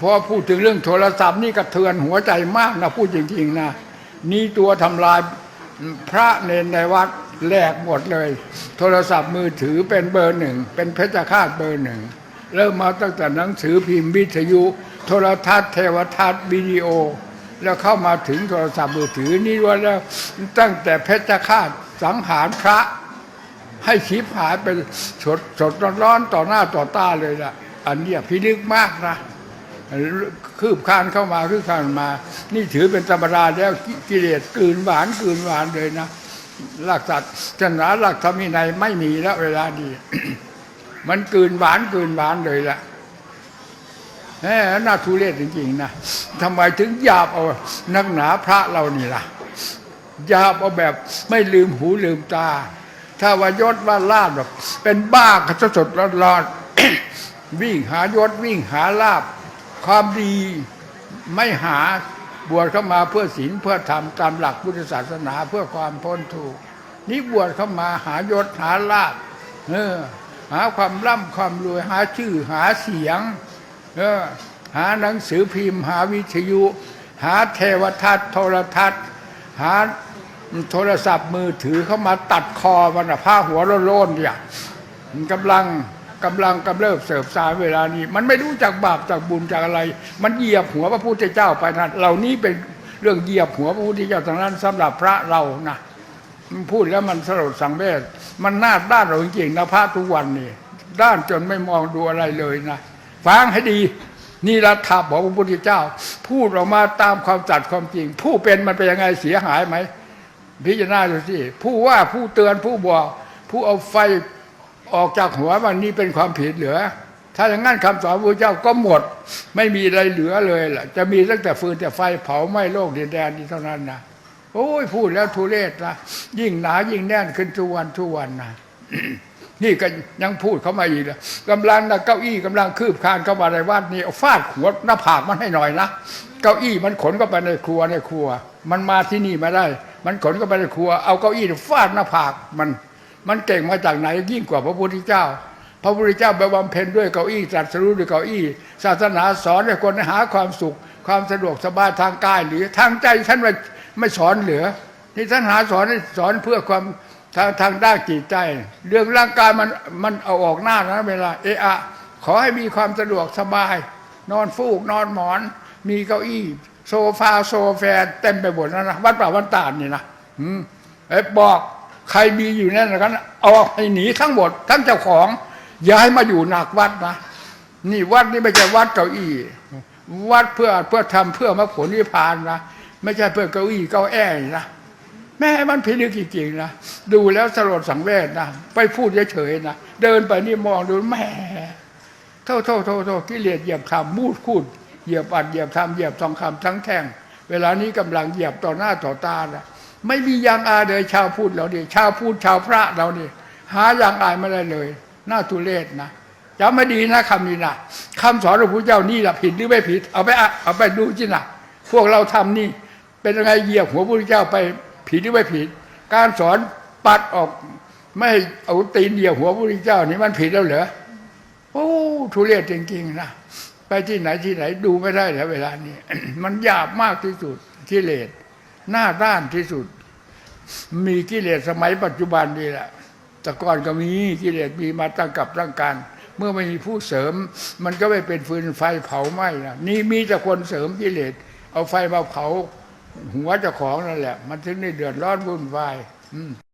พอพูดถึงเรื่องโทรศัพท์นี่กระเทือนหัวใจมากนะพูดจริงๆนะนี่ตัวทำลายพระเนนในวัดแหลกหมดเลย โทรศัพท์มือถือเป็นเบอร์หนึ่ง เป็นเพชฌฆาตเบอร์หนึ่ง เริ่มมาตั้งแต่หนังสือพิมพ์วิทยุ โทรทัศน์เทวทัศน์วิดีโอ แล้วเข้ามาถึงโทรศัพท์มือถือนี่ว่าแล้วตั้งแต่เพชฌฆาตสังหารพระ ให้ชิบหายไปสดสดร้อนๆต่อหน้าต่อตาเลยล่ะ อันนี้พิลึกมากนะ คืบคานเข้ามาคืบคานมา นี่ถือเป็นธรรมดาแล้วกิเลสกลืนหวานกลืนหวานเลยนะหลักสัตว์ศาสนาหลักธรรมวินัยไม่มีแล้วเวลานี้มันกลืนหวานกลืนหวานเลยละแหมน่าทุเรศจริงๆนะทำไมถึงหยาบเอานักหนาพระเรานี่ล่ะหยาบเอาแบบไม่ลืมหูลืมตา ถ้าว่ายศว่าลาบแบบเป็นบ้ากันสดร้อนวิ่งหายศวิ่งหาลาบ ความดีไม่หาบวชเข้ามาเพื่อศีลเพื่อธรรมตามหลักพุทธศาสนาเพื่อความพ้นทุกข์นี่บวชเข้ามาหายศหาลาบเออ หาความร่ำความรวยหาชื่อหาเสียง เออ หาหนังสือพิมพ์ หาวิทยุ หาเทวทัศน์โทรทัศน์ หาโทรศัพท์มือถือเข้ามาตัดคอมันผ้าหัวโล้นๆเนี่ยกำลัง กำลังกำเริบเสิร์ฟสารเวลานี้ มันไม่รู้จักบาปจากบุญจากอะไร มันเหยียบหัวพระพุทธเจ้าไปนะเหล่านี้เป็นเรื่องเหยียบหัวพระพุทธเจ้าทางนั้นสำหรับพระเรานะพูดแล้วมันสลดสังเวชมันน่าด้านเราจริงๆนะพระทุกวันนี่ด้านจนไม่มองดูอะไรเลยนะฟังให้ดีนี่รัฐาบอกพระพุทธเจ้า พูดออกมาตามความจัดความจริง ผู้เป็นมันเป็นยังไงเสียหายไหมพิจารณาดูสิผู้ว่าผู้เตือนผู้บอกผู้เอาไฟ ออกจากหัวมันนี่เป็นความผิดเหลือ ถ้าอย่างนั้นคำสอนพระเจ้าก็หมด ไม่มีอะไรเหลือเลยล่ะ จะมีตั้งแต่ฟืนแต่ไฟเผาไหม้โลกดินแดนนี้เท่านั้นนะโอ้ยพูดแล้วทุเรศนะยิ่งหนายิ่งแน่นขึ้นทุกวันทุกวันนะนี่ก็ยังพูดเข้ามาอีกเลยกำลังนะเก้าอี้กำลังคืบคานเข้ามาในวัดนี่เอาฟาดหัวหน้าผากมันให้หน่อยนะเก้าอี้มันขนเข้าไปในครัวในครัว มันมาที่นี่มาได้ มันขนเข้าไปในครัว เอาเก้าอี้ฟาดหน้าผากมัน มันเก่งมาจากไหนยิ่งกว่าพระพุทธเจ้า พระพุทธเจ้าไปบำเพ็ญด้วยเก้าอี้ตรัสรู้ด้วยเก้าอี้ ศาสนาสอนให้คนหาความสุข ความสะดวกสบายทางกายหรือทางใจท่านไม่ไม่สอนเหลือนี่ท่านหาสอนสอนเพื่อความทางทางด้านจิตใจ เรื่องร่างกายมันมันเอาออกหน้านะเวลาเอะอะขอให้มีความสะดวกสบาย นอนฟูกนอนหมอน มีเก้าอี้ โซฟาโซแฟนเต็มไปหมดนะนะวัดป่าวันตาดนี่นะอืมเอ้บอก ใครมีอยู่นั่นนะกันเอาให้หนีทั้งหมดทั้งเจ้าของอย่าให้มาอยู่หนักวัดนะนี่วัดนี่ไม่ใช่วัดเก้าอี้ วัดเพื่อเพื่อทำเพื่อมรรคผลนิพพานนะไม่ใช่เพื่อเก้าอี้เก้าแอ่นะแม่มันพิลึกจริงๆนะดูแล้วสลดสังเวชนะไปพูดเฉยๆนะเดินไปนี่มองดูแม่โทษโทษโทษโทษกิเลสเหยียบคำมูดคูดเหยียบอัดเหยียบทำเหยียบทองคำทั้งแท่ง เวลานี้กำลังเหยียบต่อหน้าต่อตานะ ไม่มียางอายเลยชาวพูดเราเนี่ยชาวพูดชาวพระเราเนี่ยหายางอายไม่ได้เลยน่าทุเรศนะจำไม่ดีนะคำนี้นะคำสอนของพระเจ้านี่แหละผิดหรือไม่ผิด เอาไปอะเอาไปดูจินะพวกเราทำนี่ เป็นยังไงเหยียบหัวพระพุทธเจ้าไปผิดหรือไม่ผิด การสอนปัดออกไม่เอาตีนเหยียบหัวพระพุทธเจ้านี่มันผิดแล้วเหรอโอ้ทุเรศจริงๆนะไปที่ไหนที่ไหนดูไม่ได้แล้วเวลานี้ มันหยาบมากที่สุดกิเลส หน้าด้านที่สุด มีกิเลสสมัยปัจจุบันนี่แหละ แต่ก่อนก็มีกิเลสมีมาตั้งกับตั้งการ เมื่อไม่มีผู้เสริม มันก็ไม่เป็นฟืนไฟเผาไหม้นะนี่มีแต่คนเสริมกิเลสเอาไฟมาเผา หัวเจ้าของนั่นแหละ มันถึงได้เดือดร้อนวุ่นวาย